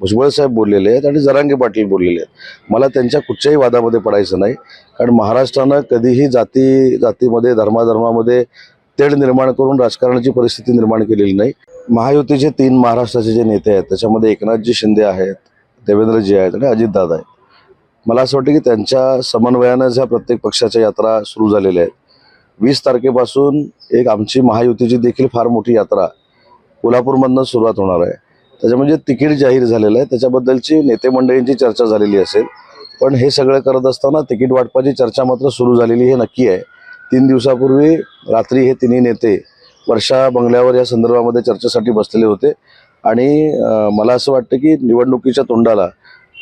भुजबळ साहेब बोललेले आहेत आणि जरांगे पाटील बोललेले आहेत. मला त्यांच्या कुठच्याही वादामध्ये पडायचं नाही कारण महाराष्ट्रानं कधीही जाती जातीमध्ये धर्माधर्मामध्ये तेढ निर्माण करून राजकारणाची परिस्थिती निर्माण केलेली नाही. महायुतीचे तीन महाराष्ट्राचे जे नेते आहेत त्याच्यामध्ये एकनाथजी शिंदे आहेत देवेंद्रजी आहेत आणि अजितदादा आहेत. मला असं वाटतं की त्यांच्या समन्वयानंच ह्या प्रत्येक पक्षाच्या यात्रा सुरू झालेल्या आहेत. वीस तारखेपासून एक आमची महायुतीची देखील फार मोठी यात्रा कोल्हापूरमधनं सुरुवात होणार आहे. त्याच्यामध्ये तिकीट जाहीर झालेलं आहे. त्याच्याबद्दलची नेते मंडळींची चर्चा झालेली असेल. पण हे सगळं करत असताना तिकीट वाटपाची चर्चा मात्र सुरू झालेली हे नक्की आहे. तीन दिवसापूर्वी रात्री हे तिन्ही नेते वर्षा बंगल्यावर या संदर्भामध्ये चर्चेसाठी बसलेले होते. आणि मला असं वाटतं की निवडणुकीच्या तोंडाला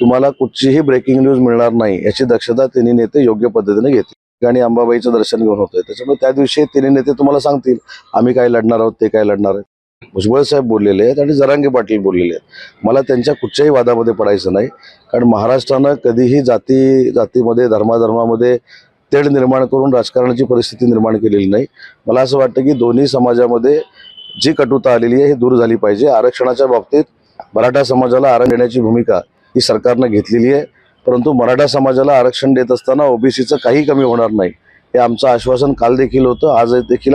तुम्हाला कुठचीही ब्रेकिंग न्यूज मिळणार नाही याची दक्षता तिन्ही नेते योग्य पद्धतीने घेतील. आणि अंबाबाईचं दर्शन घेऊन होतंय. त्याच्यामुळे त्या दिवशी तिन्ही नेते तुम्हाला सांगतील आम्ही काय लढणार आहोत ते काय लढणार आहेत. भुजबळ साहेब बोललेले आहेत आणि जरांगे पाटील बोललेले आहेत. मला त्यांच्या कुठच्याही वादामध्ये पडायचं नाही कारण महाराष्ट्रानं कधीही जाती जातीमध्ये धर्माधर्मामध्ये तेढ निर्माण करून राजकारणाची परिस्थिती निर्माण केलेली नाही. मला असं वाटतं की दोन्ही समाजामध्ये जी कटुता आलेली आहे ही दूर झाली पाहिजे. आरक्षणाच्या बाबतीत मराठा समाजाला आरक्षण देण्याची भूमिका ही सरकारनं घेतलेली आहे. परंतु मराठा समाजाला आरक्षण देत असताना ओबीसीचं काही कमी होणार नाही हे आमचं आश्वासन काल देखील होतं आज देखील